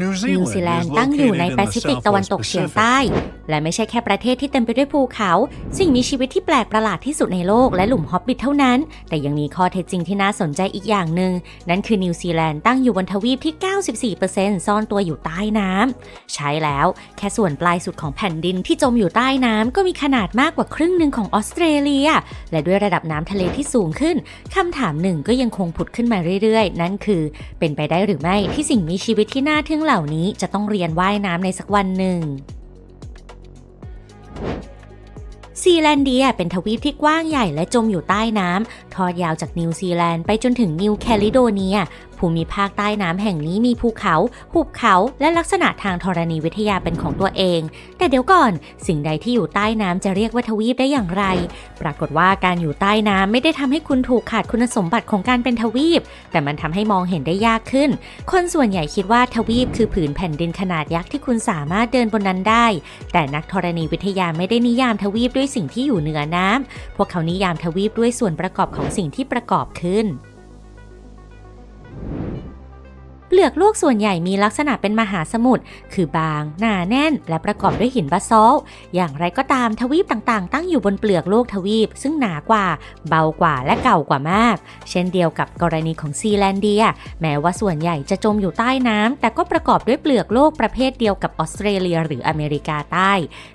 นินิววซีซีแลแลนนด์ด์ตั้ตั้งงออยู่ยู่ในในแปแปซิซิฟิฟิกกตะตะวัวันนตตกกเฉีเฉียยงงใต้ใต้ และไม่ใช่แค่ประเทศที่เต็มไปด้วยภูเขา สิ่งมีชีวิตที่แปลกประหลาดที่สุดในโลกและหลุมฮอบบิทเท่านั้น แต่ยังมีข้อเท็จจริงที่น่าสนใจอีกอย่างหนึ่ง นั่นคือนิวซีแลนด์ตั้งอยู่บนทวีปที่ 94%ซ่อนตัวอยู่ใต้น้ำใช้แล้วแค่ส่วนปลายสุดของแผ่นดินที่จมอยู่ใต้น้ำก็มีขนาดมากกว่าครึ่งหนึ่งของออสเตรเลีย และด้วยระดับน้ำทะเลที่สูงขึ้นคำถามหนึ่งก็ยังคงผุดขึ้นมาเรื่อยๆ นั่นคือ เป็นไปได้หรือไม่ที่สิ่งมีชีวิตที่น่าทึ่งเหล่านี้จะต้องเรียนว่ายน้ำในสักวันหนึ่ง ซีแลนเดียเป็นทวีปที่กว้างใหญ่และจมอยู่ใต้น้ำทอดยาวจากนิวซีแลนด์ไปจนถึงนิวแคลิโดเนีย ภูมิภาคใต้น้ำแห่งนี้มีภูเขา หุบเขา และลักษณะทางธรณีวิทยาเป็นของตัวเอง แต่เดี๋ยวก่อน สิ่งใดที่อยู่ใต้น้ำจะเรียกว่าทวีปได้อย่างไร ปรากฏว่าการอยู่ใต้น้ำไม่ได้ทำให้คุณถูกขาดคุณสมบัติของการเป็นทวีป แต่มันทำให้มองเห็นได้ยากขึ้น คนส่วนใหญ่คิดว่าทวีปคือผืนแผ่นดินขนาดยักษ์ที่คุณสามารถเดินบนนั้นได้ แต่นักธรณีวิทยาไม่ได้นิยามทวีปด้วยสิ่งที่อยู่เหนือน้ำพวกเขานิยามทวีปด้วยส่วนประกอบของสิ่งที่ประกอบขึ้น เปลือกโลกส่วนใหญ่มีลักษณะเป็นมหาสมุทร คือบาง หนาแน่น และประกอบด้วยหินบาซอลอย่างไรก็ตามทวีปต่างๆ ตั้งอยู่บนเปลือกโลกทวีป ซึ่งหนากว่า เบากว่า และเก่ากว่ามาก เช่นเดียวกับกรณีของซีแลนเดีย แม้ว่าส่วนใหญ่จะจมอยู่ใต้น้ำแต่ก็ประกอบด้วยเปลือกโลกประเภทเดียวกับออสเตรเลีย หรืออเมริกาใต้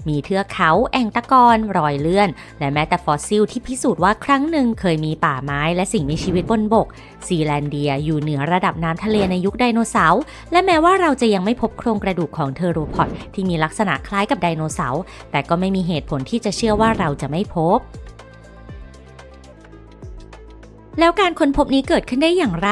มีเทือกเขา แอ่งตะกอน รอยเลื่อน และแม้แต่ฟอสซิลที่พิสูจน์ว่าครั้งหนึ่งเคยมีป่าไม้และสิ่งมีชีวิตบนบก ซีแลนเดียอยู่เหนือระดับน้ำทะเลในยุคไดโนเสาร์และแม้ว่าเราจะยังไม่พบโครงกระดูกของเทอโรพอดที่มีลักษณะคล้ายกับไดโนเสาร์แต่ก็ไม่มีเหตุผลที่จะเชื่อว่าเราจะไม่พบแล้วการค้นพบนี้เกิดขึ้นได้อย่างไร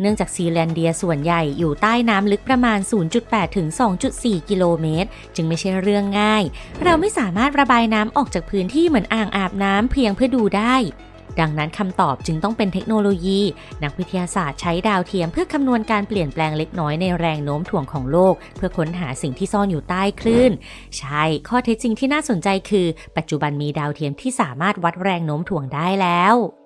เนื่องจากซีแลนเดียส่วนใหญ่อยู่ใต้น้ำลึกประมาณ 0.8 ถึง 2.4 กิโลเมตร จึงไม่ใช่เรื่องง่าย เราไม่สามารถระบายน้ำออกจากพื้นที่เหมือนอ่างอาบน้ำเพียงเพื่อดูได้ ดังนั้นคำตอบจึงต้องเป็นเทคโนโลยี นักวิทยาศาสตร์ใช้ดาวเทียมเพื่อคำนวณการเปลี่ยนแปลงเล็กน้อยในแรงโน้มถ่วงของโลก เพื่อค้นหาสิ่งที่ซ่อนอยู่ใต้คลื่น ใช่ ข้อเท็จจริงที่น่าสนใจคือ ปัจจุบันมีดาวเทียมที่สามารถวัดแรงโน้มถ่วงได้แล้ว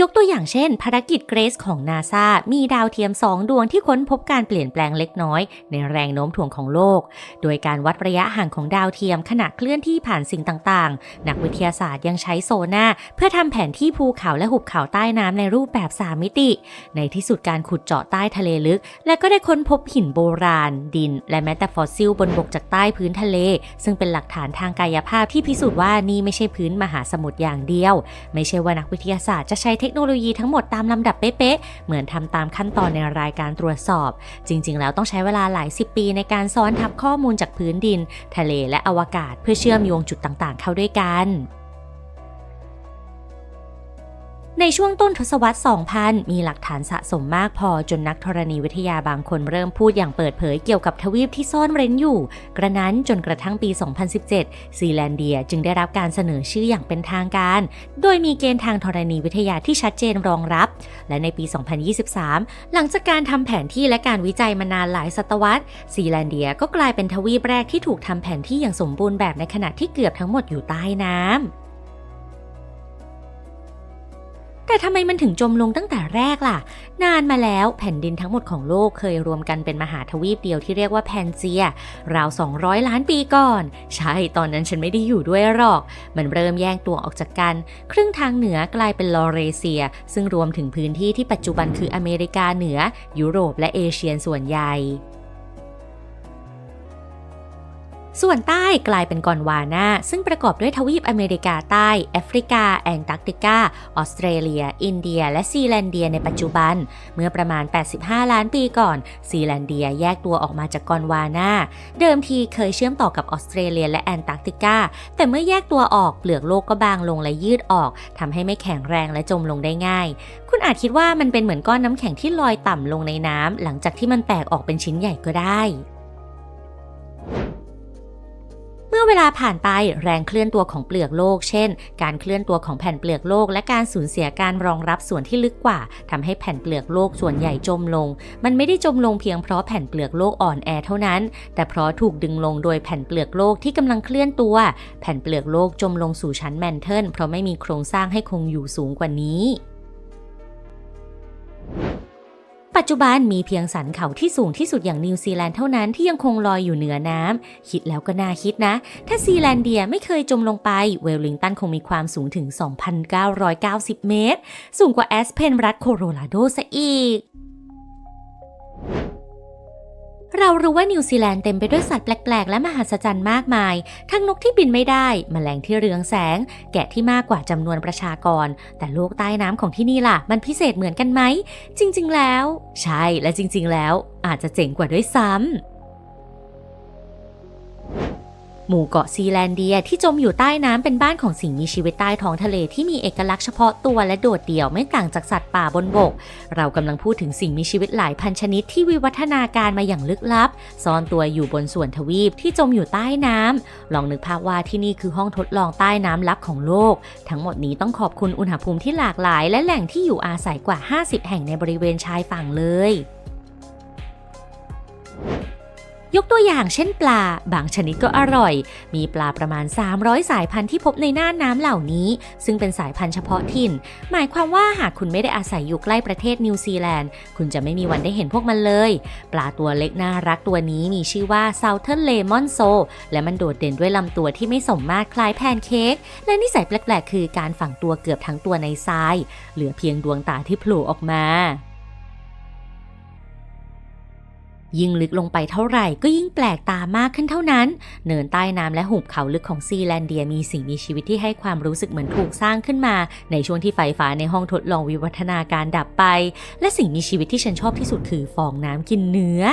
ยกตัวอย่างเช่น ภารกิจเกรซของนาซามีดาวเทียม2ดวงที่ค้นพบการเปลี่ยนแปลงเล็กน้อย ในแรงโน้มถ่วงของโลก โดยการวัดระยะห่างของดาวเทียมขณะเคลื่อนที่ผ่านสิ่งต่างๆ นักวิทยาศาสตร์ยังใช้โซน่าเพื่อทำแผนที่ภูเขาและหุบเขาใต้น้ำในรูปแบบ3มิติ ในที่สุดการขุดเจาะใต้ทะเลลึก และก็ได้ค้นพบหินโบราณ ดิน และแม้แต่ฟอสซิลบนบกจากใต้พื้นทะเล ซึ่งเป็นหลักฐานทางกายภาพที่พิสูจน์ว่านี่ไม่ใช่พื้นมหาสมุทรอย่างเดียว ไม่ใช่ว่านักวิทยาศาสตร์จะใช้เทคโนโลยีทั้งหมดตามลำดับเป๊ะๆ เหมือนทำตามขั้นตอนในรายการตรวจสอบ จริง ๆ แล้วต้องใช้เวลาหลายสิบปีในการซ้อนทับข้อมูลจากพื้นดิน ทะเลและอวกาศเพื่อเชื่อมโยงจุดต่างๆ เข้าด้วยกัน ในช่วงต้นทศวรรษ 2000 มีหลักฐานสะสมมากพอจนนักธรณีวิทยาบางคนเริ่มพูดอย่างเปิดเผยเกี่ยวกับทวีปที่ซ่อนเร้นอยู่ กระนั้นจนกระทั่งปี 2017 ซีแลนเดียจึงได้รับการเสนอชื่ออย่างเป็นทางการ โดยมีเกณฑ์ทางธรณีวิทยาที่ชัดเจนรองรับ และในปี 2023 หลังจากการทำแผนที่และการวิจัยมานานหลายศตวรรษ ซีแลนเดียก็กลายเป็นทวีปแรกที่ถูกทำแผนที่อย่างสมบูรณ์แบบในขณะที่เกือบทั้งหมดอยู่ใต้น้ำ แต่ทำไมมันถึงจมลงตั้งแต่แรกล่ะ นานมาแล้วแผ่นดินทั้งหมดของโลกเคยรวมกันเป็นมหาทวีปเดียวที่เรียกว่าแพนเซีย ราว 200 ล้านปีก่อน ใช่ตอนนั้นฉันไม่ได้อยู่ด้วยหรอก มันเริ่มแยกตัวออกจากกัน ครึ่งทางเหนือกลายเป็นลอเรเซีย ซึ่งรวมถึงพื้นที่ที่ปัจจุบันคืออเมริกาเหนือ ยุโรปและเอเชียส่วนใหญ่ ส่วนใต้กลายเป็นกอนวานาซึ่งประกอบด้วยทวีปอเมริกาใต้ แอฟริกา แอนตาร์กติกา ออสเตรเลีย อินเดีย และซีแลนเดียในปัจจุบัน เมื่อประมาณ 85 ล้านปีก่อน ซีแลนเดียแยกตัวออกมาจากกอนวานาเดิมทีเคยเชื่อมต่อกับออสเตรเลียและแอนตาร์กติกา แต่เมื่อแยกตัวออกเปลือกโลกก็บางลงและยืดออกทำให้ไม่แข็งแรงและจมลงได้ง่าย คุณอาจคิดว่ามันเป็นเหมือนก้อนน้ำแข็งที่ลอยต่ำลงในน้ำหลังจากที่มันแตกออกเป็นชิ้นใหญ่ก็ได้ เมื่อเวลาผ่านไปแรงเคลื่อนตัวของเปลือกโลก เช่น การเคลื่อนตัวของแผ่นเปลือกโลก และการสูญเสียการรองรับส่วนที่ลึกกว่าทำให้แผ่นเปลือกโลกส่วนใหญ่จมลง มันไม่ได้จมลงเพียงเพราะแผ่นเปลือกโลกอ่อนแอเท่านั้น แต่เพราะถูกดึงลงโดยแผ่นเปลือกโลกที่กำลังเคลื่อนตัว แผ่นเปลือกโลกจมลงสู่ชั้นแมนเทิลเพราะไม่มีโครงสร้างให้คงอยู่สูงกว่านี้ ปัจจุบันมีเพียงสันเขาที่สูงที่สุดอย่างนิวซีแลนด์เท่านั้นที่ยังคงลอยอยู่เหนือน้ำคิดแล้วก็น่าคิดนะ ถ้าซีแลนเดียไม่เคยจมลงไป เวลลิงตันคงมีความสูงถึง 2,990 เมตร สูงกว่าแอสเพนรัฐโคโรราโดซะอีก เรารู้ว่านิวซีแลนด์เต็มไปด้วยสัตว์แปลก ๆ และมหัศจรรย์มากมาย ทั้งนกที่บินไม่ได้แมลงที่เรืองแสง แกะที่มากกว่าจำนวนประชากร แต่โลกใต้น้ำของที่นี่ล่ะ มันพิเศษเหมือนกันไหม จริง ๆ แล้ว ใช่ และจริง ๆ แล้ว อาจจะเจ๋งกว่าด้วยซ้ำ หมู่เกาะซีแลนเดียที่จมอยู่ใต้น้ำเป็นบ้านของสิ่งมีชีวิตใต้ท้องทะเลที่มีเอกลักษณ์เฉพาะตัวและโดดเดี่ยวไม่ต่างจากสัตว์ป่าบนบก เรากำลังพูดถึงสิ่งมีชีวิตหลายพันชนิดที่วิวัฒนาการมาอย่างลึกลับ ซ่อนตัวอยู่บนส่วนทวีปที่จมอยู่ใต้น้ำลองนึกภาพว่าที่นี่คือห้องทดลองใต้น้ำลับของโลก ทั้งหมดนี้ต้องขอบคุณอุณหภูมิที่หลากหลาย และแหล่งที่อยู่อาศัยกว่า 50 แห่งในบริเวณชายฝั่งเลย ยกตัวอย่างเช่นปลา บางชนิดก็อร่อย มีปลาประมาณ 300 สายพันธุ์ที่พบในน่านน้ำเหล่านี้ ซึ่งเป็นสายพันธุ์เฉพาะถิ่น หมายความว่าหากคุณไม่ได้อาศัยอยู่ใกล้ประเทศนิวซีแลนด์ คุณจะไม่มีวันได้เห็นพวกมันเลย ปลาตัวเล็กน่ารักตัวนี้มีชื่อว่า Southern Lemon s o และมันโดดเด่นด้วยลำตัวที่ไม่สมมาตรคล้ายแพนเค้ก และนิสัยแปลกๆ คือการฝังตัวเกือบทั้งตัวในทราย เหลือเพียงดวงตาที่โผล่ออกมา ยิ่งลึกลงไปเท่าไหร่ก็ยิ่งแปลกตามากขึ้นเท่านั้น เนินใต้น้ำและหุบเขาลึกของซีแลนเดียมีสิ่งมีชีวิตที่ให้ความรู้สึกเหมือนถูกสร้างขึ้นมา ในช่วงที่ไฟฟ้าในห้องทดลองวิวัฒนาการดับไป และสิ่งมีชีวิตที่ฉันชอบที่สุดคือฟองน้ำกินเนื้อ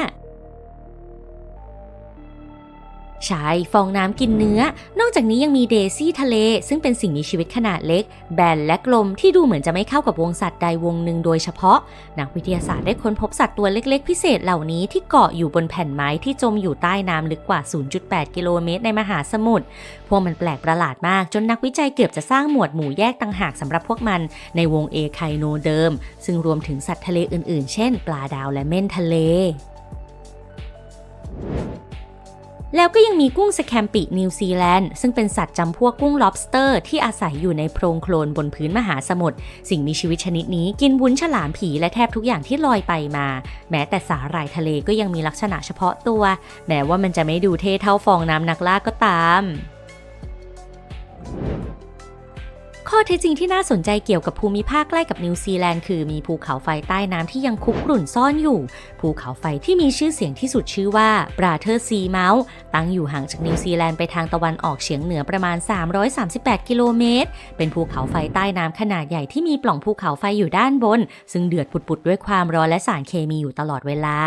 ใช่ฟองน้ำกินเนื้อ นอกจากนี้ยังมีเดซี่ทะเล ซึ่งเป็นสิ่งมีชีวิตขนาดเล็ก แบนและกลมที่ดูเหมือนจะไม่เข้ากับวงสัตว์ใดวงหนึ่งโดยเฉพาะ นักวิทยาศาสตร์ได้ค้นพบสัตว์ตัวเล็กๆ พิเศษเหล่านี้ที่เกาะอยู่บนแผ่นไม้ที่จมอยู่ใต้น้ำลึกกว่า 0.8 กิโลเมตรในมหาสมุทร พวกมันแปลกประหลาดมากจนนักวิจัยเกือบจะสร้างหมวดหมู่แยกต่างหากสำหรับพวกมันในวงเอไคโนเดิม ซึ่งรวมถึงสัตว์ทะเลอื่นๆ เช่น ปลาดาวและเม่นทะเล แล้วก็ยังมีกุ้งสแคมปินิวซีแลนด์ซึ่งเป็นสัตว์จำพวกกุ้ง lobster ที่อาศัยอยู่ในโพรงโคลนบนพื้นมหาสมุทรสิ่งมีชีวิตชนิดนี้กินวุ้นฉลามผีและแทบทุกอย่างที่ลอยไปมา แม้แต่สาหร่ายทะเลก็ยังมีลักษณะเฉพาะตัว แม้ว่ามันจะไม่ดูเท่เท่าฟองน้ำนักล่าก็ตาม ข้อเท็จจริงที่น่าสนใจเกี่ยวกับภูมิภาคใกล้กับนิวซีแลนด์คือมีภูเขาไฟใต้น้ำที่ยังคุกรุ่นซ่อนอยู่ ภูเขาไฟที่มีชื่อเสียงที่สุดชื่อว่าบราเธอร์ซีเมลตั้งอยู่ห่างจากนิวซีแลนด์ไปทางตะวันออกเฉียงเหนือประมาณ 338 กิโลเมตร เป็นภูเขาไฟใต้น้ำขนาดใหญ่ที่มีปล่องภูเขาไฟอยู่ด้านบน ซึ่งเดือดปุดๆด้วยความร้อนและสารเคมีอยู่ตลอดเวลา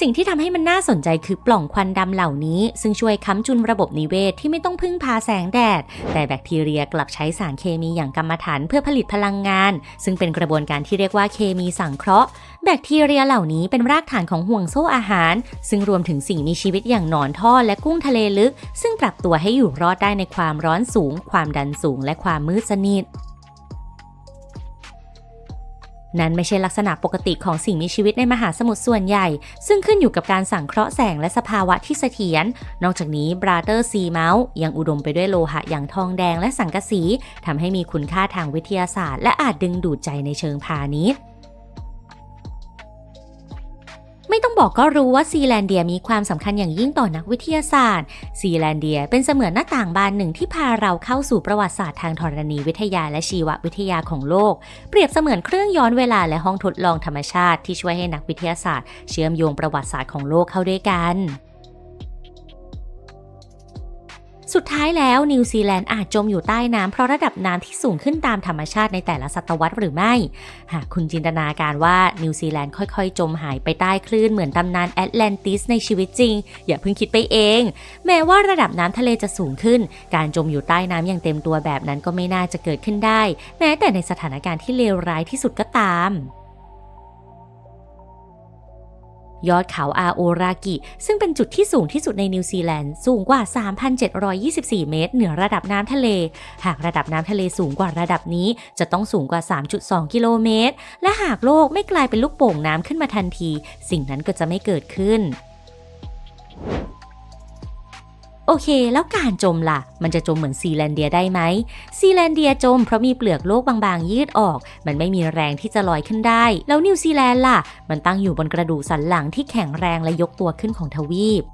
สิ่งที่ทำให้มันน่าสนใจคือปล่องควันดำเหล่านี้ ซึ่งช่วยค้ำจุนระบบนิเวศที่ไม่ต้องพึ่งพาแสงแดด แต่แบคทีเรียกลับใช้สารเคมีอย่างกรรมฐานเพื่อผลิตพลังงาน ซึ่งเป็นกระบวนการที่เรียกว่าเคมีสังเคราะห์ แบคทีเรียเหล่านี้เป็นรากฐานของห่วงโซ่อาหาร ซึ่งรวมถึงสิ่งมีชีวิตอย่างหนอนท่อและกุ้งทะเลลึก ซึ่งปรับตัวให้อยู่รอดได้ในความร้อนสูง ความดันสูง และความมืดสนิท นั่นไม่ใช่ลักษณะปกติของสิ่งมีชีวิตในมหาสมุทรส่วนใหญ่ ซึ่งขึ้นอยู่กับการสังเคราะห์แสงและสภาวะที่เสถียร นอกจากนี้บราเตอร์ซีเมลยังอุดมไปด้วยโลหะอย่างทองแดงและสังกะสีทำให้มีคุณค่าทางวิทยาศาสตร์ และอาจดึงดูดใจในเชิงพาณิชย์ ไม่ต้องบอกก็รู้ว่าซีแลนเดียมีความสำคัญอย่างยิ่งต่อนักวิทยาศาสตร์ ซีแลนเดียเป็นเสมือนหน้าต่างบานหนึ่งที่พาเราเข้าสู่ประวัติศาสตร์ทางธรณีวิทยาและชีววิทยาของโลก เปรียบเสมือนเครื่องย้อนเวลาและห้องทดลองธรรมชาติที่ช่วยให้นักวิทยาศาสตร์ เชื่อมโยงประวัติศาสตร์ของโลกเข้าด้วยกัน สุดท้ายแล้วนิวซีแลนด์อาจจมอยู่ใต้น้ำเพราะระดับน้ำที่สูงขึ้นตามธรรมชาติในแต่ละศตวรรษหรือไม่ หากคุณจินตนาการว่านิวซีแลนด์ค่อยๆ จมหายไปใต้คลื่นเหมือนตำนานแอตแลนติสในชีวิตจริง อย่าเพิ่งคิดไปเอง แม้ว่าระดับน้ำทะเลจะสูงขึ้น การจมอยู่ใต้น้ำอย่างเต็มตัวแบบนั้นก็ไม่น่าจะเกิดขึ้นได้ แม้แต่ในสถานการณ์ที่เลวร้ายที่สุดก็ตาม ยอดเขาอาโอรากิ ซึ่งเป็นจุดที่สูงที่สุดในนิวซีแลนด์ สูงกว่า 3,724 เมตร เหนือระดับน้ำทะเล หากระดับน้ำทะเลสูงกว่าระดับนี้ จะต้องสูงกว่า 3.2 กิโลเมตร และหากโลกไม่กลายเป็นลูกโป่งน้ำขึ้นมาทันที สิ่งนั้นก็จะไม่เกิดขึ้น โอเค แล้วการจมล่ะ มันจะจมเหมือนซีแลนเดียได้ไหมซีแลนเดียจมเพราะมีเปลือกโลกบางๆ ยืดออก มันไม่มีแรงที่จะลอยขึ้นได้ แล้วนิวซีแลนด์ล่ะ มันตั้งอยู่บนกระดูกสันหลังที่แข็งแรงและยกตัวขึ้นของทวีป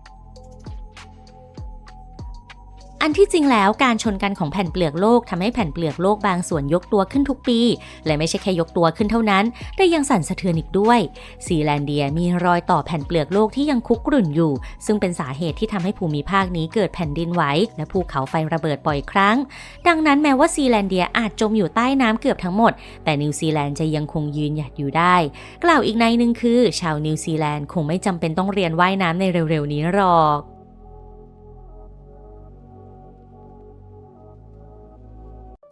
อันที่จริงแล้วการชนกันของแผ่นเปลือกโลกทำให้แผ่นเปลือกโลกบางส่วนยกตัวขึ้นทุกปี และไม่ใช่แค่ยกตัวขึ้นเท่านั้น แต่ยังสั่นสะเทือนอีกด้วย ซีแลนเดียมีรอยต่อแผ่นเปลือกโลกที่ยังคุกรุ่นอยู่ ซึ่งเป็นสาเหตุที่ทำให้ภูมิภาคนี้เกิดแผ่นดินไหวและภูเขาไฟระเบิดบ่อยครั้ง ดังนั้นแม้ว่าซีแลนเดียอาจจมอยู่ใต้น้ำเกือบทั้งหมด แต่นิวซีแลนด์จะยังคงยืนหยัดอยู่ได้ กล่าวอีกในหนึ่งคือ ชาวนิวซีแลนด์คงไม่จำเป็นต้องเรียนว่ายน้ำในเร็วๆนี้หรอก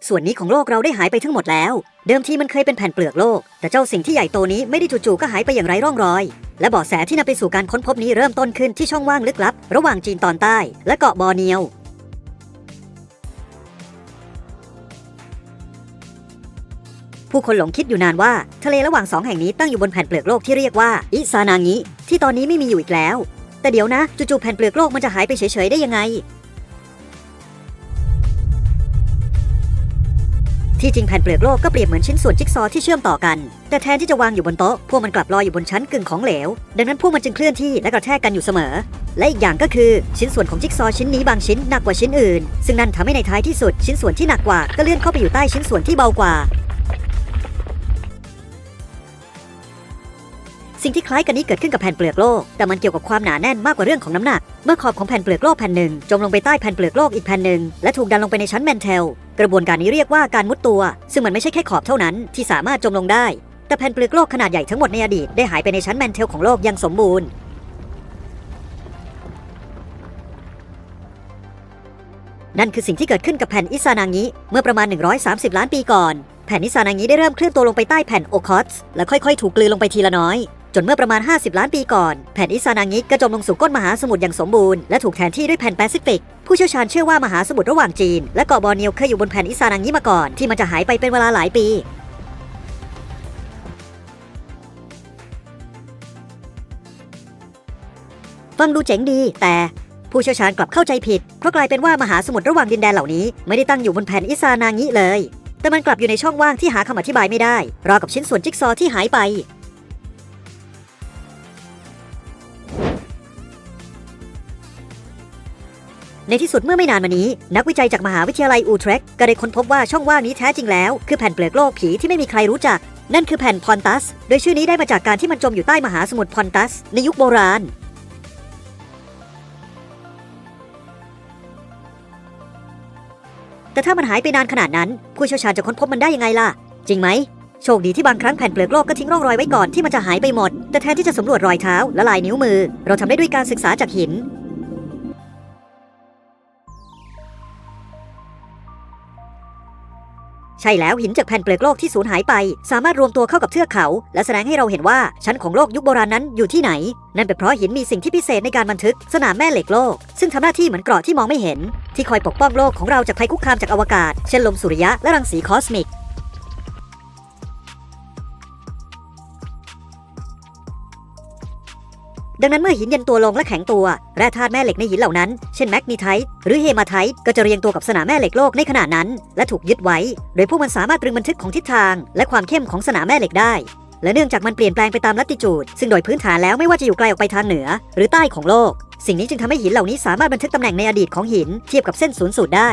ส่วนนี้ของโลกเราได้หายไปทั้งหมดแล้ว เดิมทีมันเคยเป็นแผ่นเปลือกโลก แต่เจ้าสิ่งที่ใหญ่โตนี้ไม่ได้จู่ๆก็หายไปอย่างไร้ร่องรอย และเบาะแสที่นำไปสู่การค้นพบนี้เริ่มต้นขึ้นที่ช่องว่างลึกลับ ระหว่างจีนตอนใต้ และเกาะบอร์เนียวผู้คนหลงคิดอยู่นานว่าทะเลระหว่างสองแห่งนี้ตั้งอยู่บนแผ่นเปลือกโลกที่เรียกว่าอิซานางิที่ตอนนี้ไม่มีอยู่อีกแล้ว แต่เดี๋ยวนะจู่ๆแผ่นเปลือกโลกมันจะหายไปเฉยๆได้ยังไง ที่จริงแผ่นเปลือกโลกก็เปรียบเหมือนชิ้นส่วนจิ๊กซอที่เชื่อมต่อกัน แต่แทนที่จะวางอยู่บนโต๊ะ พวกมันกลับลอยอยู่บนชั้นกึ่งของเหลว ดังนั้นพวกมันจึงเคลื่อนที่และกระแทกกันอยู่เสมอ และอีกอย่างก็คือชิ้นส่วนของจิ๊กซอชิ้นนี้บางชิ้นหนักกว่าชิ้นอื่น ซึ่งนั่นทำให้ในท้ายที่สุดชิ้นส่วนที่หนักกว่าก็เลื่อนเข้าไปอยู่ใต้ชิ้นส่วนที่เบากว่า สิ่งที่คล้ายกันนี้เกิดขึ้นกับแผ่นเปลือกโลก แต่มันเกี่ยวกับความหนาแน่นมากกว่าเรื่องของน้ำหนัก เมื่อขอบของแผ่นเปลือกโลกแผ่นหนึ่งจมลงไปใต้แผ่นเปลือกโลกอีกแผ่นหนึ่งและถูกดันลงไปในชั้นแมนเทล กระบวนการนี้เรียกว่าการมุดตัว ซึ่งมันไม่ใช่แค่ขอบเท่านั้นที่สามารถจมลงได้ แต่แผ่นเปลือกโลกขนาดใหญ่ทั้งหมดในอดีตได้หายไปในชั้นแมนเทลของโลกอยังสมบูรณ์นั่นคือสิ่งที่เกิดขึ้นกับแผ่นอิซานางิเมื่อประมาณ 130 ล้านปีก่อน แผ่นอิซานางิได้เริ่มเคลื่อนตัวลงไปใต้แผ่นโอคอสและค่อยๆ ถูกกลืนลงไปทีละน้อย จนเมื่อประมาณ 50 ล้านปีก่อน แผ่นอิซานางิก็จมลงสู่ก้นมหาสมุทรอย่างสมบูรณ์และถูกแทนที่ด้วยแผ่นแปซิฟิก ผู้เชี่ยวชาญเชื่อว่ามหาสมุทรระหว่างจีน และเกาะบอร์เนียวเคยอยู่บนแผ่นอิซานางิมาก่อนที่มันจะหายไปเป็นเวลาหลายปีฟังดูเจ๋งดี แต่ผู้เชี่ยวชาญกลับเข้าใจผิด เพราะกลายเป็นว่ามหาสมุทรระหว่างดินแดนเหล่านี้ ไม่ได้ตั้งอยู่บนแผ่นอิซานางิเลย แต่มันกลับอยู่ในช่องว่างที่หาคำอธิบายไม่ได้ราวกับชิ้นส่วนจิ๊กซอว์ที่หายไป ในที่สุดเมื่อไม่นานมานี้ นักวิจัยจากมหาวิทยาลัยอูเทรคก็ได้ค้นพบว่าช่องว่างนี้แท้จริงแล้ว คือแผ่นเปลือกโลกผีที่ไม่มีใครรู้จัก นั่นคือแผ่นพอนตัส โดยชื่อนี้ได้มาจากการที่มันจมอยู่ใต้มหาสมุทรพอนตัส ในยุคโบราณแต่ถ้ามันหายไปนานขนาดนั้น ผู้เชี่ยวชาญจะค้นพบมันได้ยังไงล่ะ จริงไหม โชคดีที่บางครั้งแผ่นเปลือกโลกก็ทิ้งร่องรอยไว้ก่อนที่มันจะหายไปหมด แต่แทนที่จะสำรวจรอยเท้าและลายนิ้วมือ เราทำได้ด้วยการศึกษาจากหิน ช่แล้วหินจากแผ่นเปลือกโลกที่สูญหายไป สามารถรวมตัวเข้ากับเทือกเขา และแสดงให้เราเห็นว่าชั้นของโลกยุคโบราณนั้นอยู่ที่ไหน นั่นเป็นเพราะหินมีสิ่งที่พิเศษในการบันทึกสนามแม่เหล็กโลก ซึ่งทำหน้าที่เหมือนเกราะที่มองไม่เห็น ที่คอยปกป้องโลกของเราจากภัยคุกคามจากอวกาศ เช่นลมสุริยะและรังสีคอสมิก ดังนั้นเมื่อหินเย็นตัวลงและแข็งตัว แร่ธาตุแม่เหล็กในหินเหล่านั้น เช่นแมกนีไทต์หรือเฮมาไทต์ก็จะเรียงตัวกับสนามแม่เหล็กโลกในขณะนั้น และถูกยึดไว้ โดยพวกมันสามารถตรึงบันทึกของทิศทาง และความเข้มของสนามแม่เหล็กได้ และเนื่องจากมันเปลี่ยนแปลงไปตามลัติจูด ซึ่งโดยพื้นฐานแล้วไม่ว่าจะอยู่ไกลออกไปทางเหนือ หรือใต้ของโลก สิ่งนี้จึงทำให้หินเหล่านี้สามารถบันทึกตำแหน่งในอดีตของหินเทียบกับเส้นศูนย์สูตรได้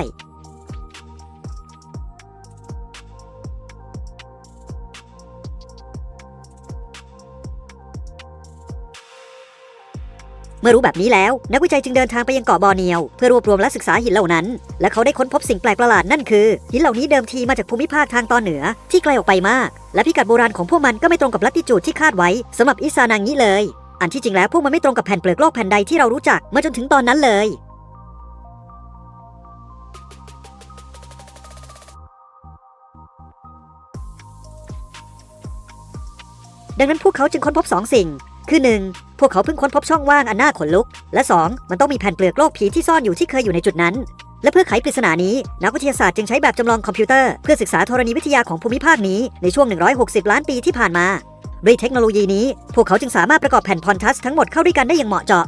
เมื่อรู้แบบนี้แล้ว นักวิจัยจึงเดินทางไปยังเกาะบอร์เนียว เพื่อรวบรวมและศึกษาหินเหล่านั้น และเขาได้ค้นพบสิ่งแปลกประหลาดนั่นคือ หินเหล่านี้เดิมทีมาจากภูมิภาคทางตอนเหนือ ที่ไกลออกไปมาก และพิกัดโบราณของพวกมันก็ไม่ตรงกับลัติจูดที่คาดไว้สำหรับอิซานังนี้เลย อันที่จริงแล้วพวกมันไม่ตรงกับแผ่นเปลือกโลกแผ่นใดที่เรารู้จักมาจนถึงตอนนั้นเลยดังนั้นพวกเขาจึงค้นพบสองสิ่ง คือ 1. พวกเขาเพิ่งค้นพบช่องว่างอันน่าขนลุก และ 2. มันต้องมีแผ่นเปลือกโลกผีที่ซ่อนอยู่ที่เคยอยู่ในจุดนั้น และเพื่อไขปริศนานี้ นักวิทยาศาสตร์จึงใช้แบบจำลองคอมพิวเตอร์เพื่อศึกษาธรณีวิทยาของภูมิภาคนี้ในช่วง 160 ล้านปีที่ผ่านมา ด้วยเทคโนโลยีนี้ พวกเขาจึงสามารถประกอบแผ่นพอนทัสทั้งหมดเข้าด้วยกันได้อย่างเหมาะเจาะ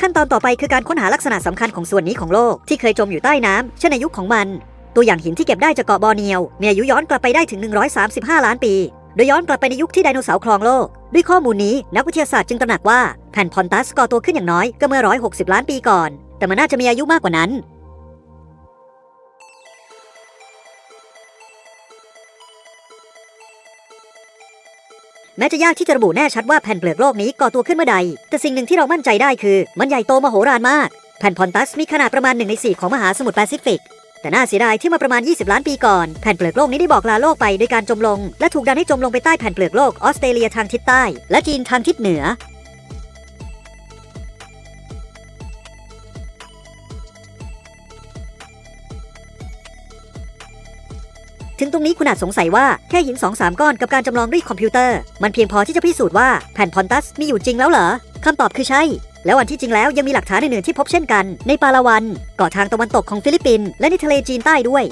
ขั้นตอนต่อไปคือการค้นหาลักษณะสำคัญของส่วนนี้ของโลกที่เคยจมอยู่ใต้น้ำเช่นในยุคขของมัน ตัวอย่างหินที่เก็บได้จากเกาะบอร์เนียวมีอายุย้อนกลับไปได้ถึง 135 ล้านปี โดยย้อนกลับไปในยุคที่ไดโนเสาร์ครองโลก ด้วยข้อมูลนี้นักวิทยาศาสตร์จึงตระหนักว่าแผ่นพอนตัสก่อตัวขึ้นอย่างน้อยก็เมื่อ 160 ล้านปีก่อน แต่มันน่าจะมีอายุมากกว่านั้นแม้จะยากที่จะระบุแน่ชัดว่าแผ่นเปลือกโลกนี้ก่อตัวขึ้นเมื่อใด แต่สิ่งหนึ่งที่เรามั่นใจได้คือ มันใหญ่โตมโหฬารมาก แผ่นพอนตัสมีขนาดประมาณหนึ่งในสี่ของมหาสมุทรแปซิฟิก แต่น่าเสียดายที่มาประมาณ 20 ล้านปีก่อน แผ่นเปลือกโลกนี้ได้บอกลาโลกไปโดยการจมลง และถูกดันให้จมลงไปใต้แผ่นเปลือกโลกออสเตรเลียทางทิศใต้ และจีนทางทิศเหนือถึงตรงนี้คุณอาจสงสัยว่าแค่หิน2-3ก้อนกับการจำลองด้วยคอมพิวเตอร์ มันเพียงพอที่จะพิสูจน์ว่าแผ่นพอนตัสมีอยู่จริงแล้วเหรอคำตอบคือใช่ แล้ววันที่จริงแล้วยังมีหลักฐานอื่นๆที่พบเช่นกัน ในปาลาวันเกาะทางตะวันตกของฟิลิปปินส์และในทะเลจีนใต้ด้วย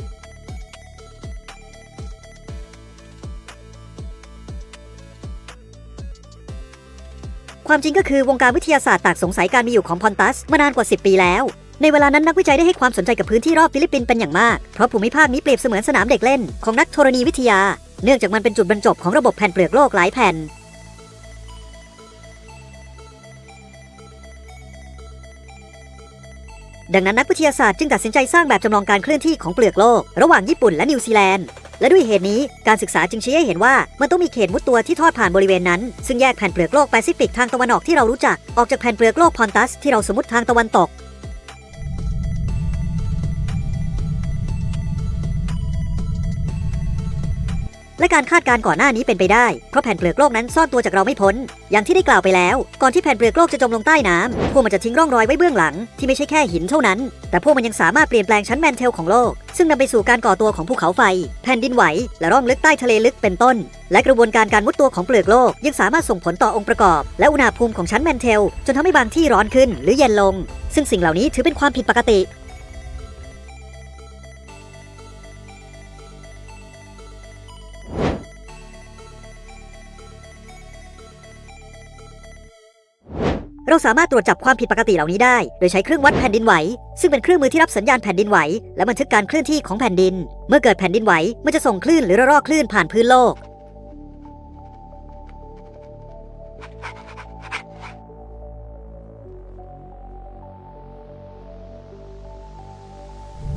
ความจริงก็คือวงการวิทยาศาสตร์ต่างสงสัยการมีอยู่ของพอนตัสมานานกว่า 10 ปีแล้ว ในเวลานั้นนักวิจัยได้ให้ความสนใจกับพื้นที่รอบฟิลิปปินส์เป็นอย่างมาก เพราะภูมิภาคนี้เปรียบเสมือนสนามเด็กเล่นของนักธรณีวิทยา เนื่องจากมันเป็นจุดบรรจบของระบบแผ่นเปลือกโลกหลายแผ่น ดังนั้นนักวิทยาศาสตร์จึงตัดสินใจสร้างแบบจำลองการเคลื่อนที่ของเปลือกโลก ระหว่างญี่ปุ่นและนิวซีแลนด์ และด้วยเหตุนี้การศึกษาจึงชี้ให้เห็นว่ามันต้องมีเขตมุดตัวที่ทอดผ่านบริเวณนั้น ซึ่งแยกแผ่นเปลือกโลกแปซิฟิกทางตะวันออกที่เรารู้จักออกจากแผ่นเปลือกโลกพอนตัสที่เราสมมติทางตะวันตก และการคาดการณ์ก่อนหน้านี้เป็นไปได้ เพราะแผ่นเปลือกโลกนั้นซ่อนตัวจากเราไม่พ้น อย่างที่ได้กล่าวไปแล้ว ก่อนที่แผ่นเปลือกโลกจะจมลงใต้น้ำพวกมันจะทิ้งร่องรอยไว้เบื้องหลัง ที่ไม่ใช่แค่หินเท่านั้น แต่พวกมันยังสามารถเปลี่ยนแปลงชั้นแมนเทลของโลก ซึ่งนำไปสู่การก่อตัวของภูเขาไฟ แผ่นดินไหว และร่องลึกใต้ทะเลลึกเป็นต้น และกระบวนการการมุดตัวของเปลือกโลก ยังสามารถส่งผลต่อองค์ประกอบ และอุณหภูมิของชั้นแมนเทลจนทำให้บางที่ร้อนขึ้น หรือเย็นลง ซึ่งสิ่งเหล่านี้ถือเป็นความผิดปกติ เราสามารถตรวจจับความผิดปกติเหล่านี้ได้ โดยใช้เครื่องวัดแผ่นดินไหว ซึ่งเป็นเครื่องมือที่รับสัญญาณแผ่นดินไหว และบันทึกการเคลื่อนที่ของแผ่นดิน เมื่อเกิดแผ่นดินไหวมันจะส่งคลื่นหรือระลอกคลื่นผ่านพื้นโลก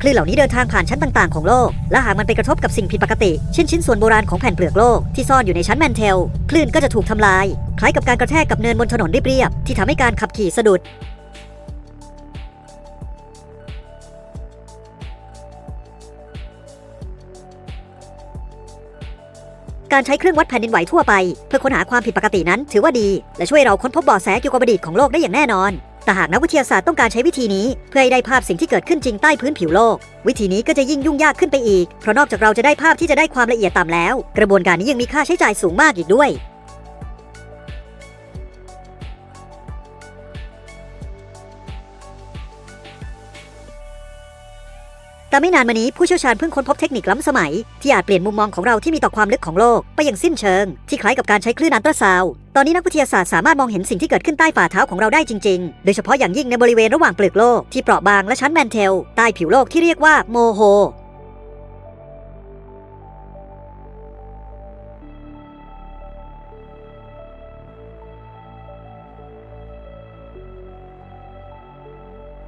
ลื่นเหล่านี้เดินทางผ่านชั้นต่างๆของโลก และหากมันไปกระทบกับสิ่งผิดปกติเช่นชิ้นส่วนโบราณของแผ่นเปลือกโลกที่ซ่อนอยู่ในชั้นแมนเทล คลื่นก็จะถูกทำลาย คล้ายกับการกระแทกกับเนินบนถนนเรียบๆที่ทำให้การขับขี่สะดุดการใช้เครื่องวัดแผ่นดินไหวทั่วไป เพื่อค้นหาความผิดปกตินั้นถือว่าดี และช่วยเราค้นพบเบาะแสเกี่ยวกับอดีตของโลกได้อย่างแน่นอน แต่หากนักวิทยาศาสตร์ต้องการใช้วิธีนี้ เพื่อให้ได้ภาพสิ่งที่เกิดขึ้นจริงใต้พื้นผิวโลก วิธีนี้ก็จะยิ่งยุ่งยากขึ้นไปอีก เพราะนอกจากเราจะได้ภาพที่จะได้ความละเอียดต่ำแล้ว กระบวนการนี้ยังมีค่าใช้จ่ายสูงมากอีกด้วย แต่ไม่นานมานี้ผู้เชี่ยวชาญเพิ่งค้นพบเทคนิคล้ำสมัย ที่อาจเปลี่ยนมุมมองของเราที่มีต่อความลึกของโลกไปอย่างสิ้นเชิง ที่คล้ายกับการใช้คลื่นอันตราซาวตอนนี้นักวิทยาศาสตร์สามารถมองเห็นสิ่งที่เกิดขึ้นใต้ฝ่าเท้าของเราได้จริงๆ โดยเฉพาะอย่างยิ่งในบริเวณระหว่างเปลือกโลกที่เปราะบางและชั้นแมนเทลใต้ผิวโลกที่เรียกว่าโมโฮ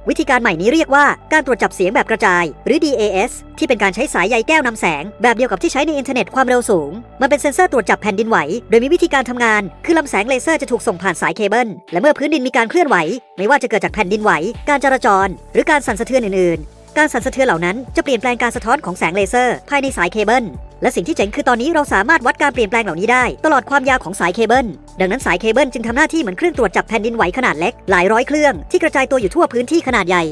วิธีการใหม่นี้เรียกว่าการตรวจจับเสียงแบบกระจาย หรือ DAS ที่เป็นการใช้สายใยแก้วนำแสง แบบเดียวกับที่ใช้ในอินเทอร์เน็ตความเร็วสูง มันเป็นเซ็นเซอร์ตรวจจับแผ่นดินไหว โดยมีวิธีการทำงาน คือลำแสงเลเซอร์จะถูกส่งผ่านสายเคเบิลและเมื่อพื้นดินมีการเคลื่อนไหว ไม่ว่าจะเกิดจากแผ่นดินไหว การจราจร หรือการสั่นสะเทือนอื่น ๆ การสั่นสะเทือนเหล่านั้นจะเปลี่ยนแปลงการสะท้อนของแสงเลเซอร์ ภายในสายเคเบิล และสิ่งที่เจ๋งคือตอนนี้เราสามารถวัดการเปลี่ยนแปลงเหล่านี้ได้ ตลอดความยาวของสายเคเบิล ดังนั้นสายเคเบิลจึงทำหน้าที่เหมือนเครื่องตรวจจับแผ่นดินไหวขนาดเล็ก หลายร้อยเครื่องที่กระจายตัวอยู่ทั่วพื้นที่ขนาดใหญ่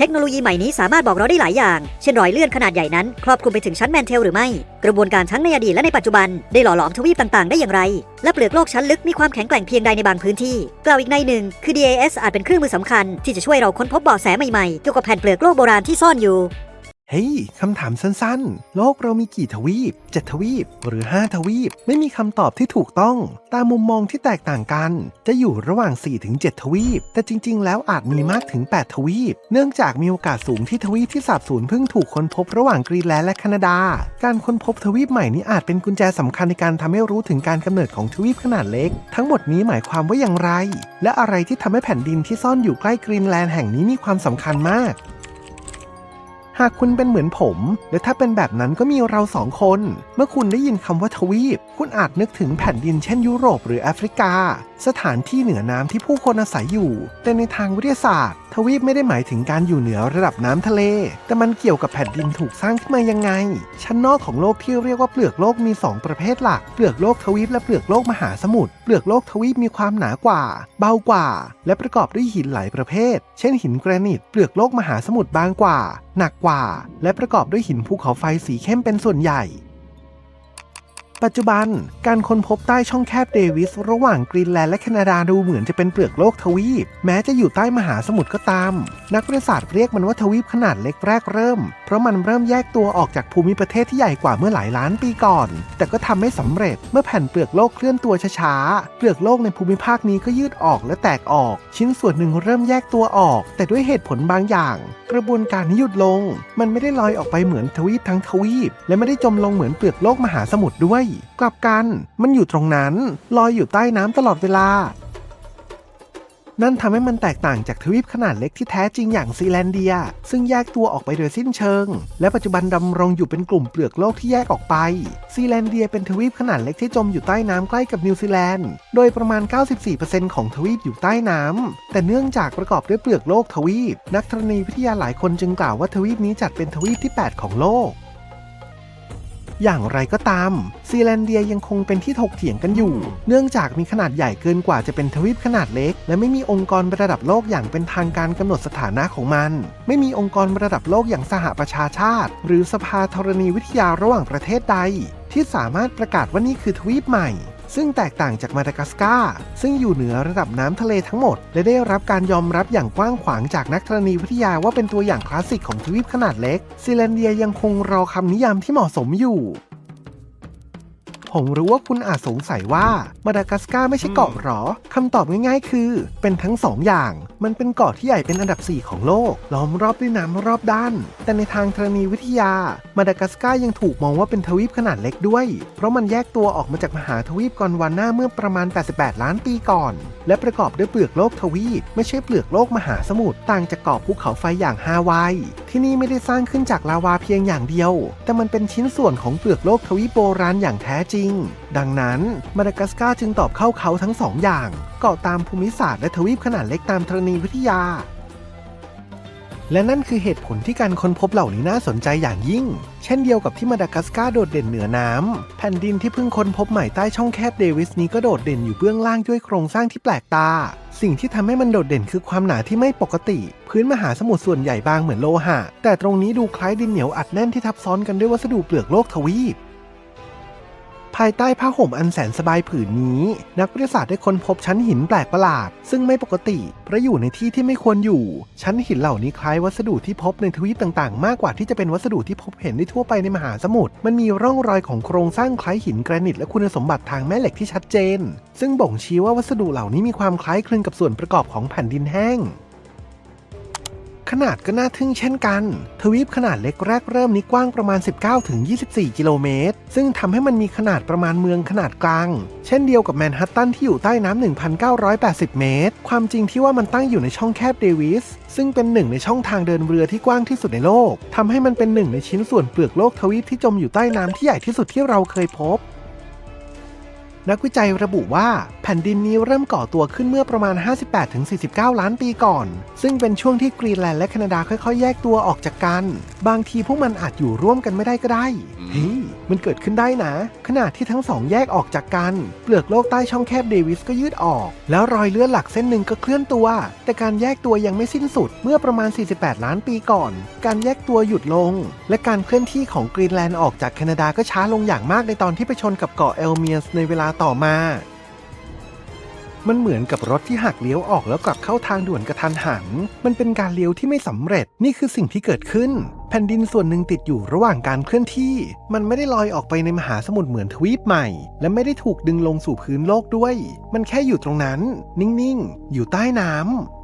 เทคโนโลยีใหม่นี้สามารถบอกเราได้หลายอย่าง เช่นรอยเลื่อนขนาดใหญ่นั้น ครอบคลุมไปถึงชั้นแมนเทลหรือไม่ กระบวนการทั้งในอดีตและในปัจจุบัน ได้หล่อหลอมทวีปต่างๆ ได้อย่างไร และเปลือกโลกชั้นลึกมีความแข็งแกร่งเพียงใดในบางพื้นที่ กล่าวอีกในหนึ่ง คือ DAS อาจเป็นเครื่องมือสำคัญที่จะช่วยเราค้นพบเบาะแสใหม่ๆเกี่ยวกับแผ่นเปลือกโลกโบราณที่ซ่อนอยู่ เฮ้ย คำถามสั้นๆ โลกเรามีกี่ทวีป 7 ทวีป หรือ 5 ทวีป ไม่มีคำตอบที่ถูกต้อง ตามมุมมองที่แตกต่างกัน จะอยู่ระหว่าง 4-7 ทวีป แต่จริง ๆ แล้วอาจมีมากถึง 8 ทวีป เนื่องจากมีโอกาสสูงที่ทวีปที่สาบสูญเพิ่งถูกค้นพบระหว่างกรีนแลนด์และแคนาดา การค้นพบทวีปใหม่นี้อาจเป็นกุญแจสำคัญในการทำให้รู้ถึงการกำเนิดของทวีปขนาดเล็ก ทั้งหมดนี้หมายความว่าอย่างไร และอะไรที่ทำให้แผ่นดินที่ซ่อนอยู่ใกล้กรีนแลนด์แห่งนี้มีความสำคัญมาก หากคุณเป็นเหมือนผม และถ้าเป็นแบบนั้นก็มีเราสองคน เมื่อคุณได้ยินคำว่าทวีป คุณอาจนึกถึงแผ่นดินเช่นยุโรปหรือแอฟริกา สถานที่เหนือน้ำที่ผู้คนอาศัยอยู่ แต่ในทางวิทยาศาสตร์ วีปไม่ได้หมายถึงการอยู่เหนือระดับน้ำทะเล แต่มันเกี่ยวกับแผ่นดินถูกสร้างขึ้นมายังไง ชั้นนอกของโลกที่เรียกว่าเปลือกโลกมี 2 ประเภทหลัก เปลือกโลกทวีปและเปลือกโลกมหาสมุทร เปลือกโลกทวีปมีความหนากว่า เบากว่า และประกอบด้วยหินหลายประเภท เช่นหินแกรนิต เปลือกโลกมหาสมุทรบางกว่า หนักกว่า และประกอบด้วยหินภูเขาไฟสีเข้มเป็นส่วนใหญ่ ปัจจุบัน การค้นพบใต้ช่องแคบเดวิส ระหว่างกรีนแลนด์และแคนาดาดูเหมือนจะเป็นเปลือกโลกทวีป แม้จะอยู่ใต้มหาสมุทรก็ตาม นักวิทยาศาสตร์เรียกมันว่าทวีปขนาดเล็กแรกเริ่ม เพราะมันเริ่มแยกตัวออกจากภูมิประเทศที่ใหญ่กว่าเมื่อหลายล้านปีก่อน แต่ก็ทำไม่สำเร็จเมื่อแผ่นเปลือกโลกเคลื่อนตัวช้าๆ เปลือกโลกในภูมิภาคนี้ก็ยืดออกและแตกออก ชิ้นส่วนหนึ่งเริ่มแยกตัวออก แต่ด้วยเหตุผลบางอย่าง กระบวนการนี้หยุดลง มันไม่ได้ลอยออกไปเหมือนทวีปทั้งทวีป และไม่ได้จมลงเหมือนเปลือกโลกมหาสมุทรด้วย กลับกัน มันอยู่ตรงนั้น ลอยอยู่ใต้น้ำตลอดเวลา นั่นทำให้มันแตกต่างจากทวีปขนาดเล็กที่แท้จริงอย่างซีแลนเดีย ซึ่งแยกตัวออกไปโดยสิ้นเชิง และปัจจุบันดำรงอยู่เป็นกลุ่มเปลือกโลกที่แยกออกไป ซีแลนเดียเป็นทวีปขนาดเล็กที่จมอยู่ใต้น้ำใกล้กับนิวซีแลนด์ โดยประมาณ 94%ของทวีปอยู่ใต้น้ำ แต่เนื่องจากประกอบด้วยเปลือกโลกทวีป นักธรณีวิทยาหลายคนจึงกล่าวว่าทวีปนี้จัดเป็นทวีปที่ 8 ของโลก อย่างไรก็ตาม ซีแลนเดียยังคงเป็นที่ถกเถียงกันอยู่ เนื่องจากมีขนาดใหญ่เกินกว่าจะเป็นทวีปขนาดเล็ก และไม่มีองค์กรระดับโลกอย่างเป็นทางการกำหนดสถานะของมัน ไม่มีองค์กรระดับโลกอย่างสหประชาชาติ หรือสภาธรณีวิทยาระหว่างประเทศใด ที่สามารถประกาศว่านี่คือทวีปใหม่ ซึ่งแตกต่างจากมาดากัสการ์ซึ่งอยู่เหนือระดับน้ำทะเลทั้งหมด และได้รับการยอมรับอย่างกว้างขวางจากนักธรณีวิทยาว่าเป็นตัวอย่างคลาสสิกของทวีปขนาดเล็ก ซิเลนเดียยังคงรอคำนิยามที่เหมาะสมอยู่ ผมรู้ว่าคุณอาจสงสัยว่ามาดากัสการ์ไม่ใช่เกาะหรอ คำตอบง่ายๆ คือ เป็นทั้งสองอย่าง มันเป็นเกาะที่ใหญ่เป็นอันดับ 4 ของโลก ล้อมรอบด้วยน้ำรอบด้าน แต่ในทางธรณีวิทยา มาดากัสการ์ยังถูกมองว่าเป็นทวีปขนาดเล็กด้วย เพราะมันแยกตัวออกมาจากมหาทวีปกอนวาน่าเมื่อประมาณ 88 ล้านปีก่อน และประกอบด้วยเปลือกโลกทวีป ไม่ใช่เปลือกโลกมหาสมุทรต่างจากเกาะภูเขาไฟอย่างฮาวาย ที่นี่ไม่ได้สร้างขึ้นจากลาวาเพียงอย่างเดียว แต่มันเป็นชิ้นส่วนของเปลือกโลกทวีปโบราณอย่างแท้จริงดังนั้นมาดากัสการ์จึงตอบเข้าเขาทั้งสองอย่าง เกาะตามภูมิศาสตร์และทวีปขนาดเล็กตามธรณีวิทยา และนั่นคือเหตุผลที่การค้นพบเหล่านี้น่าสนใจอย่างยิ่ง เช่นเดียวกับที่มาดากัสการ์โดดเด่นเหนือน้ำแผ่นดินที่เพิ่งค้นพบใหม่ใต้ช่องแคบเดวิสนี้ก็โดดเด่นอยู่เบื้องล่างด้วยโครงสร้างที่แปลกตา สิ่งที่ทำให้มันโดดเด่นคือความหนาที่ไม่ปกติ พื้นมหาสมุทรส่วนใหญ่บางเหมือนโลหะ แต่ตรงนี้ดูคล้ายดินเหนียวอัดแน่นที่ทับซ้อนกันด้วยวัสดุเปลือกโลกทวีป ภายใต้ผ้าห่มอันแสนสบายผืนนี้ นักวิทยาศาสตร์ได้ค้นพบชั้นหินแปลกประหลาด ซึ่งไม่ปกติ เพราะอยู่ในที่ที่ไม่ควรอยู่ ชั้นหินเหล่านี้คล้ายวัสดุที่พบในทวีปต่างๆ มากกว่าที่จะเป็นวัสดุที่พบเห็นได้ทั่วไปในมหาสมุทร มันมีร่องรอยของโครงสร้างคล้ายหินแกรนิตและคุณสมบัติทางแม่เหล็กที่ชัดเจน ซึ่งบ่งชี้ว่าวัสดุเหล่านี้มีความคล้ายคลึงกับส่วนประกอบของแผ่นดินแห้ง นาดก็น่าทึ่งเช่นกัน ทวีปขนาดเล็กแรกเริ่มนี้กว้างประมาณ 19-24 กิโลเมตร ซึ่งทำให้มันมีขนาดประมาณเมืองขนาดกลาง เช่นเดียวกับแมนฮัตตันที่อยู่ใต้น้ำ1,980 เมตร ความจริงที่ว่ามันตั้งอยู่ในช่องแคบเดวิส ซึ่งเป็นหนึ่งในช่องทางเดินเรือที่กว้างที่สุดในโลกทำให้มันเป็นหนึ่งในชิ้นส่วนเปลือกโลกทวีปที่จมอยู่ใต้น้ำที่ใหญ่ที่สุดที่เราเคยพบ นักวิจัยระบุว่าแผ่นดินนี้เริ่มก่อตัวขึ้นเมื่อประมาณ 58-49 ล้านปีก่อน ซึ่งเป็นช่วงที่กรีนแลนด์และแคนาดาค่อยๆ แยกตัวออกจากกัน บางทีพวกมันอาจอยู่ร่วมกันไม่ได้ก็ได้เฮ้ยมันเกิดขึ้นได้นะ ขณะที่ทั้งสองแยกออกจากกัน เปลือกโลกใต้ช่องแคบเดวิสก็ยืดออก แล้วรอยเลื่อนหลักเส้นหนึ่งก็เคลื่อนตัว แต่การแยกตัวยังไม่สิ้นสุดเมื่อประมาณ 48 ล้านปีก่อน การแยกตัวหยุดลง และการเคลื่อนที่ของกรีนแลนด์ออกจากแคนาดาก็ช้าลงอย่างมากในตอนที่ไปชนกับเกาะเอลเมียสในเวลาต่อมา มันเหมือนกับรถที่หักเลี้ยวออกแล้วกลับเข้าทางด่วนกระทันหัน มันเป็นการเลี้ยวที่ไม่สำเร็จ นี่คือสิ่งที่เกิดขึ้น แผ่นดินส่วนหนึ่งติดอยู่ระหว่างการเคลื่อนที่ มันไม่ได้ลอยออกไปในมหาสมุทรเหมือนทวีปใหม่ และไม่ได้ถูกดึงลงสู่พื้นโลกด้วย มันแค่อยู่ตรงนั้น นิ่งๆ อยู่ใต้น้ำ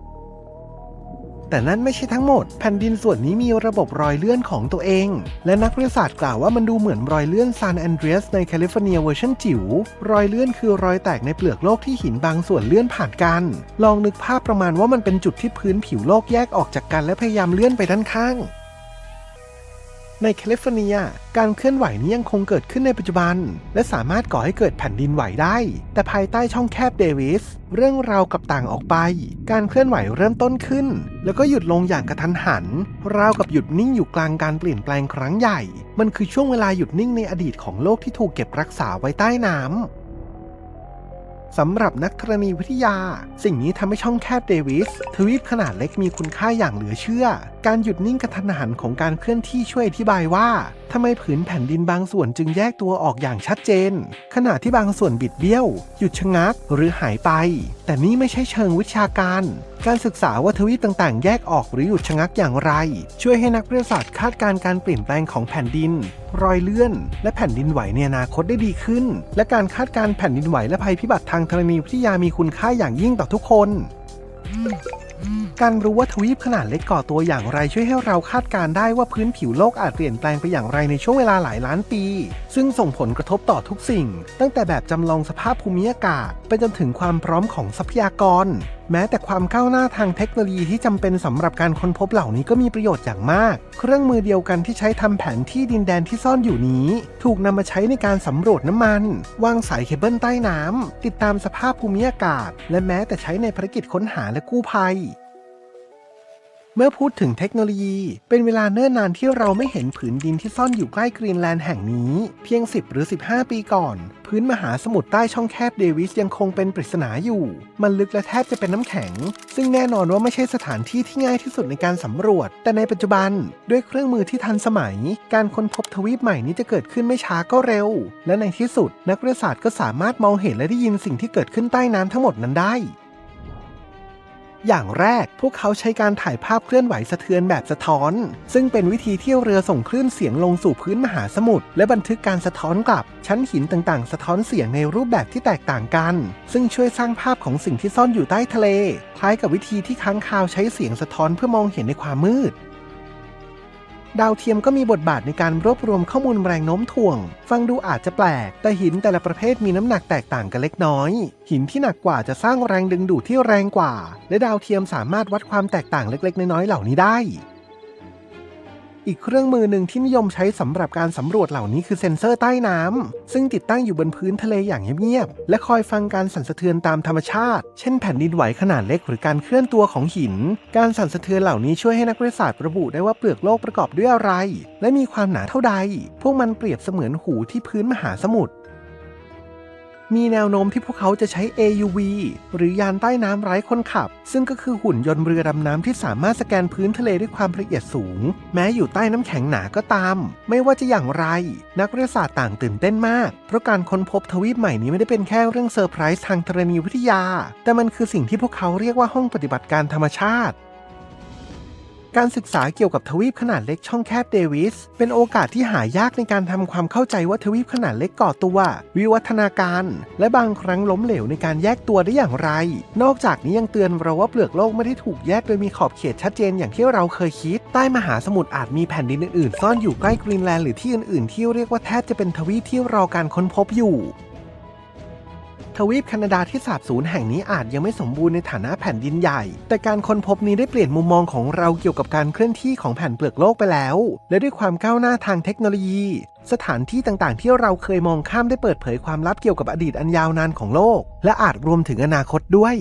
แต่นั่นไม่ใช่ทั้งหมด แผ่นดินส่วนนี้มีระบบรอยเลื่อนของตัวเอง และนักวิทยาศาสตร์กล่าวว่ามันดูเหมือนรอยเลื่อนซานแอนเดรียสในแคลิฟอร์เนียเวอร์ชันจิ๋ว รอยเลื่อนคือรอยแตกในเปลือกโลกที่หินบางส่วนเลื่อนผ่านกัน ลองนึกภาพประมาณว่ามันเป็นจุดที่พื้นผิวโลกแยกออกจากกันและพยายามเลื่อนไปด้านข้าง ในแคลิฟอร์เนีย การเคลื่อนไหวนี้ยังคงเกิดขึ้นในปัจจุบัน และสามารถก่อให้เกิดแผ่นดินไหวได้ แต่ภายใต้ช่องแคบเดวิส เรื่องราวกับต่างออกไป การเคลื่อนไหวเริ่มต้นขึ้น แล้วก็หยุดลงอย่างกระทันหัน ราวกับหยุดนิ่งอยู่กลางการเปลี่ยนแปลงครั้งใหญ่ มันคือช่วงเวลาหยุดนิ่งในอดีตของโลกที่ถูกเก็บรักษาไว้ใต้น้ำสำหรับนักธรณีวิทยา สิ่งนี้ทำให้ช่องแคบเดวิส ทวีปขนาดเล็กมีคุณค่าอย่างเหลือเชื่อ การหยุดนิ่งกระทันหันของการเคลื่อนที่ช่วยอธิบายว่าทำไมผืนแผ่นดินบางส่วนจึงแยกตัวออกอย่างชัดเจน ขณะที่บางส่วนบิดเบี้ยว หยุดชะงักหรือหายไป แต่นี่ไม่ใช่เชิงวิชาการ การศึกษาว่าทวีปต่างๆ แยกออกหรือหยุดชะงักอย่างไร ช่วยให้นักวิทยาศาสตร์คาดการณ์การเปลี่ยนแปลงของแผ่นดิน รอยเลื่อน และแผ่นดินไหวในอนาคตได้ดีขึ้น และการคาดการณ์แผ่นดินไหวและภัยพิบัติทางธรณีวิทยามีคุณค่าอย่างยิ่งต่อทุกคน การรู้ว่าทวีปขนาดเล็กก่อตัวอย่างไรช่วยให้เราคาดการณ์ได้ว่าพื้นผิวโลกอาจเปลี่ยนแปลงไปอย่างไรในช่วงเวลาหลายล้านปี ซึ่งส่งผลกระทบต่อทุกสิ่ง ตั้งแต่แบบจำลองสภาพภูมิอากาศ ไปจนถึงความพร้อมของทรัพยากรแม้แต่ความก้าวหน้าทางเทคโนโลยีที่จำเป็นสำหรับการค้นพบเหล่านี้ก็มีประโยชน์อย่างมาก เครื่องมือเดียวกันที่ใช้ทำแผนที่ดินแดนที่ซ่อนอยู่นี้ ถูกนำมาใช้ในการสำรวจน้ำมัน วางสายเคเบิลใต้น้ำติดตามสภาพภูมิอากาศ และแม้แต่ใช้ในภารกิจค้นหาและกู้ภัย เมื่อพูดถึงเทคโนโลยี เป็นเวลาเนิ่นนานที่เราไม่เห็นผืนดินที่ซ่อนอยู่ใกล้กรีนแลนด์แห่งนี้ เพียง 10 หรือ 15 ปีก่อน พื้นมหาสมุทรใต้ช่องแคบเดวิสยังคงเป็นปริศนาอยู่ มันลึกและแทบจะเป็นน้ำแข็ง ซึ่งแน่นอนว่าไม่ใช่สถานที่ที่ง่ายที่สุดในการสำรวจ แต่ในปัจจุบัน ด้วยเครื่องมือที่ทันสมัย การค้นพบทวีปใหม่นี้จะเกิดขึ้นไม่ช้าก็เร็ว และในที่สุด นักวิทยาศาสตร์ก็สามารถมองเห็นและได้ยินสิ่งที่เกิดขึ้นใต้น้ำทั้งหมดนั้นได้ อย่างแรกพวกเขาใช้การถ่ายภาพเคลื่อนไหวสะเทือนแบบสะท้อน ซึ่งเป็นวิธีที่เรือส่งคลื่นเสียงลงสู่พื้นมหาสมุทรและบันทึกการสะท้อนกลับ ชั้นหินต่างๆ สะท้อนเสียงในรูปแบบที่แตกต่างกัน ซึ่งช่วยสร้างภาพของสิ่งที่ซ่อนอยู่ใต้ทะเล คล้ายกับวิธีที่ค้างคาวใช้เสียงสะท้อนเพื่อมองเห็นในความมืด ดาวเทียมก็มีบทบาทในการรวบรวมข้อมูลแรงโน้มถ่วง ฟังดูอาจจะแปลก แต่หินแต่ละประเภทมีน้ำหนักแตกต่างกันเล็กน้อย หินที่หนักกว่าจะสร้างแรงดึงดูดที่แรงกว่า และดาวเทียมสามารถวัดความแตกต่างเล็กๆ น้อยๆเหล่านี้ได้ อีกเครื่องมือหนึ่งที่นิยมใช้สำหรับการสำรวจเหล่านี้คือเซ็นเซอร์ใต้น้ำซึ่งติดตั้งอยู่บนพื้นทะเลอย่างเงียบๆและคอยฟังการสั่นสะเทือนตามธรรมชาติ เช่นแผ่นดินไหวขนาดเล็กหรือการเคลื่อนตัวของหิน การสั่นสะเทือนเหล่านี้ช่วยให้นักวิทยาศาสตร์ระบุได้ว่าเปลือกโลกประกอบด้วยอะไร และมีความหนาเท่าใด พวกมันเปรียบเสมือนหูที่พื้นมหาสมุทร มีแนวโน้มที่พวกเขาจะใช้ AUV หรือยานใต้น้ำไร้คนขับ ซึ่งก็คือหุ่นยนต์เรือดำน้ำที่สามารถสแกนพื้นทะเลด้วยความละเอียดสูง แม้อยู่ใต้น้ำแข็งหนาก็ตาม ไม่ว่าจะอย่างไร นักวิทยาศาสตร์ต่างตื่นเต้นมาก เพราะการค้นพบทวีปใหม่นี้ไม่ได้เป็นแค่เรื่องเซอร์ไพรส์ทางธรณีวิทยา แต่มันคือสิ่งที่พวกเขาเรียกว่าห้องปฏิบัติการธรรมชาติ การศึกษาเกี่ยวกับทวีปขนาดเล็กช่องแคบเดวิส เป็นโอกาสที่หายากในการทำความเข้าใจว่าทวีปขนาดเล็กก่อตัว วิวัฒนาการ และบางครั้งล้มเหลวในการแยกตัวได้อย่างไร นอกจากนี้ยังเตือนเราว่าเปลือกโลกไม่ได้ถูกแยกโดยมีขอบเขตชัดเจนอย่างที่เราเคยคิด ใต้มหาสมุทรอาจมีแผ่นดินอื่นๆ ซ่อนอยู่ใกล้กรีนแลนด์หรือที่อื่นๆ ที่เรียกว่าแทบจะเป็นทวีปที่รอการค้นพบอยู่ ทวีปแคนาดาที่สาบสูญแห่งนี้อาจยังไม่สมบูรณ์ในฐานะแผ่นดินใหญ่ แต่การค้นพบนี้ได้เปลี่ยนมุมมองของเราเกี่ยวกับการเคลื่อนที่ของแผ่นเปลือกโลกไปแล้ว และด้วยความก้าวหน้าทางเทคโนโลยี สถานที่ต่างๆ ที่เราเคยมองข้ามได้เปิดเผยความลับเกี่ยวกับอดีตอันยาวนานของโลก และอาจรวมถึงอนาคตด้วย